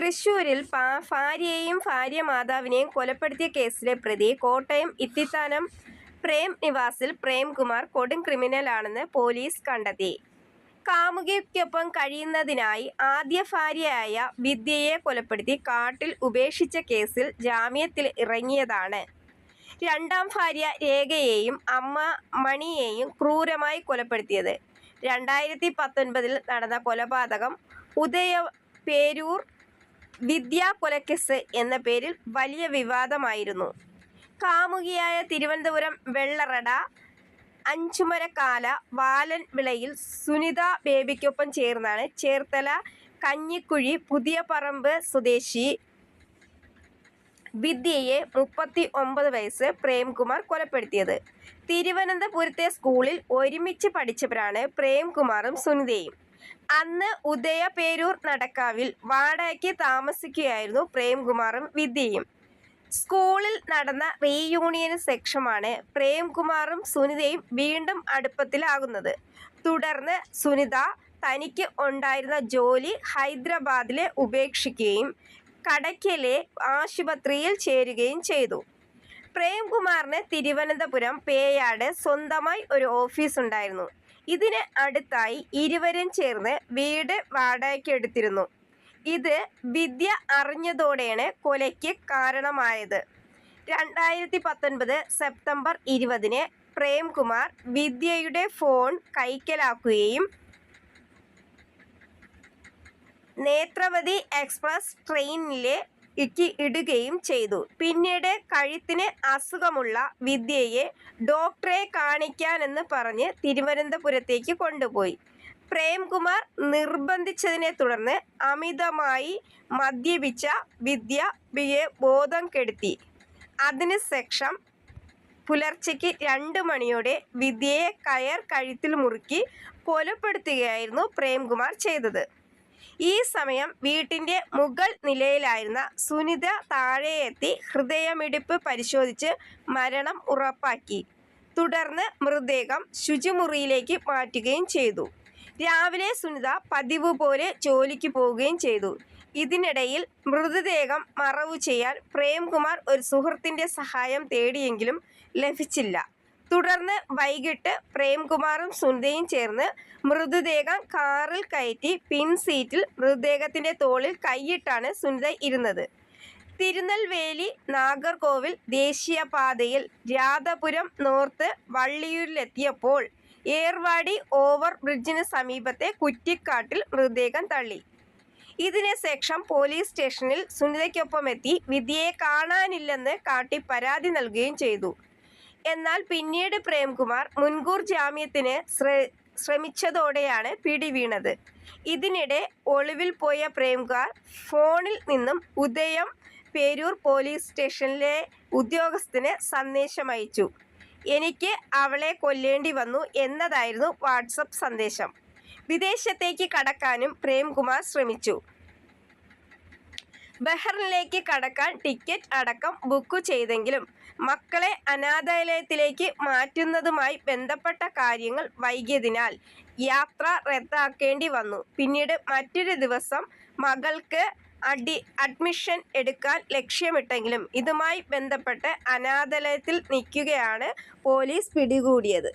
തൃശൂരിൽ ഭാര്യയെയും ഭാര്യ മാതാവിനെയും കൊലപ്പെടുത്തിയ കേസിലെ പ്രതി കോട്ടയം ഇത്തിത്താനം പ്രേം നിവാസിൽ പ്രേംകുമാർ കൊടും ക്രിമിനലാണെന്ന് പോലീസ് കണ്ടെത്തി. കാമുകിക്കൊപ്പം കഴിയുന്നതിനായി ആദ്യ ഭാര്യയായ വിദ്യയെ കൊലപ്പെടുത്തി കാട്ടിൽ ഉപേക്ഷിച്ച കേസിൽ ജാമ്യത്തിൽ ഇറങ്ങിയതാണ്. രണ്ടാം ഭാര്യ രേഖയെയും അമ്മ മണിയെയും ക്രൂരമായി കൊലപ്പെടുത്തിയത്. രണ്ടായിരത്തി പത്തൊൻപതിൽ നടന്ന കൊലപാതകം ഉദയപേരൂർ വിദ്യാകൊലക്കേസ് എന്ന പേരിൽ വലിയ വിവാദമായിരുന്നു. കാമുകിയായ തിരുവനന്തപുരം വെള്ളറട അഞ്ചുമരക്കാല വാലൻ വിളയിൽ സുനിത ബേബിക്കൊപ്പം ചേർന്നാണ് ചേർത്തല കഞ്ഞിക്കുഴി പുതിയ പറമ്പ് സ്വദേശി വിദ്യയെ മുപ്പത്തി ഒമ്പത് വയസ്സ് പ്രേംകുമാർ കൊലപ്പെടുത്തിയത്. തിരുവനന്തപുരത്തെ സ്കൂളിൽ ഒരുമിച്ച് പഠിച്ചവരാണ് പ്രേംകുമാറും സുനിതയും. അന്ന് ഉദയ പേരൂർ നടക്കാവിൽ വാടകയ്ക്ക് താമസിക്കുകയായിരുന്നു പ്രേംകുമാറും വിദ്യയും. സ്കൂളിൽ നടന്ന റീയൂണിയന് ശേഷമാണ് പ്രേംകുമാറും സുനിതയും വീണ്ടും അടുപ്പത്തിലാകുന്നത്. തുടർന്ന് സുനിത തനിക്ക് ഉണ്ടായിരുന്ന ജോലി ഹൈദരാബാദിലെ ഉപേക്ഷിക്കുകയും കടയ്ക്കലെ ആശുപത്രിയിൽ ചേരുകയും ചെയ്തു. പ്രേംകുമാറിന് തിരുവനന്തപുരം പേയാട് സ്വന്തമായി ഒരു ഓഫീസുണ്ടായിരുന്നു. ഇതിന് അടുത്തായി ഇരുവരും ചേർന്ന് വീട് വാടകയ്ക്കെടുത്തിരുന്നു. ഇത് വിദ്യ അറിഞ്ഞതോടെയാണ് കൊലയ്ക്ക് കാരണമായത്. രണ്ടായിരത്തി പത്തൊൻപത് സെപ്റ്റംബർ ഇരുപതിന് പ്രേംകുമാർ വിദ്യയുടെ ഫോൺ കൈക്കലാക്കുകയും നേത്രവതി എക്സ്പ്രസ് ട്രെയിനിലേക്ക് ഇടുകയും ചെയ്തു. പിന്നീട് കഴുത്തിന് അസുഖമുള്ള വിദ്യയെ ഡോക്ടറെ കാണിക്കാനെന്ന് പറഞ്ഞ് തിരുവനന്തപുരത്തേക്ക് കൊണ്ടുപോയി. പ്രേംകുമാർ നിർബന്ധിച്ചതിനെ തുടർന്ന് അമിതമായി മദ്യപിച്ച വിദ്യ ബിയെ ബോധം കെടുത്തി. അതിന് ശേഷം പുലർച്ചയ്ക്ക് രണ്ട് മണിയോടെ വിദ്യയെ കയർ കഴുത്തിൽ മുറുക്കി കൊലപ്പെടുത്തുകയായിരുന്നു പ്രേംകുമാർ ചെയ്തത്. ഈ സമയം വീട്ടിന്റെ മുകൾ നിലയിലായിരുന്ന സുനിത താഴെയെത്തി ഹൃദയമിടിപ്പ് പരിശോധിച്ച് മരണം ഉറപ്പാക്കി. തുടർന്ന് മൃതദേഹം ശുചിമുറിയിലേക്ക് മാറ്റുകയും ചെയ്തു. രാവിലെ സുനിത പതിവ് പോലെ ജോലിക്ക് പോവുകയും ചെയ്തു. ഇതിനിടയിൽ മൃതദേഹം മറവു ചെയ്യാൻ പ്രേംകുമാർ ഒരു സുഹൃത്തിന്റെ സഹായം തേടിയെങ്കിലും ലഭിച്ചില്ല. തുടർന്ന് വൈകിട്ട് പ്രേംകുമാറും സുനിതയും ചേർന്ന് മൃതദേഹം കാറിൽ കയറ്റി പിൻ സീറ്റിൽ മൃതദേഹത്തിന്റെ തോളിൽ കൈയിട്ടാണ് സുനിത ഇരുന്നത്. തിരുനെൽവേലി നാഗർകോവിൽ ദേശീയപാതയിൽ രാധപുരം നോർത്ത് വള്ളിയൂരിലെത്തിയപ്പോൾ ഏർവാടി ഓവർ ബ്രിഡ്ജിന് സമീപത്തെ കുറ്റിക്കാട്ടിൽ മൃതദേഹം തള്ളി. ഇതിനെ ശേഷം പോലീസ് സ്റ്റേഷനിൽ സുനിതയ്ക്കൊപ്പമെത്തി വിധിയെ കാണാനില്ലെന്ന് കാട്ടി പരാതി നൽകുകയും ചെയ്തു. എന്നാൽ പിന്നീട് പ്രേംകുമാർ മുൻകൂർ ജാമ്യത്തിന് ശ്രമിച്ചതോടെയാണ് പിടി വീണത് ഇതിനിടെ ഒളിവിൽ പോയ പ്രേംകുമാർ ഫോണിൽ നിന്നും ഉദയം പേരൂർ പോലീസ് സ്റ്റേഷനിലെ ഉദ്യോഗസ്ഥന് സന്ദേശമയച്ചു. എനിക്ക് അവളെ കൊല്ലേണ്ടി വന്നു എന്നതായിരുന്നു വാട്സപ്പ് സന്ദേശം. വിദേശത്തേക്ക് കടക്കാനും പ്രേംകുമാർ ശ്രമിച്ചു. ബഹ്റിനിലേക്ക് കടക്കാൻ ടിക്കറ്റ് അടക്കം ബുക്ക് ചെയ്തെങ്കിലും മക്കളെ അനാഥാലയത്തിലേക്ക് മാറ്റുന്നതുമായി ബന്ധപ്പെട്ട കാര്യങ്ങൾ വൈകിയതിനാൽ യാത്ര റദ്ദാക്കേണ്ടി വന്നു. പിന്നീട് മറ്റൊരു ദിവസം മകൾക്ക് അഡി അഡ്മിഷൻ എടുക്കാൻ ലക്ഷ്യമിട്ടെങ്കിലും ഇതുമായി ബന്ധപ്പെട്ട് അനാഥാലയത്തിൽ നിൽക്കുകയാണ് പോലീസ് പിടികൂടിയത്.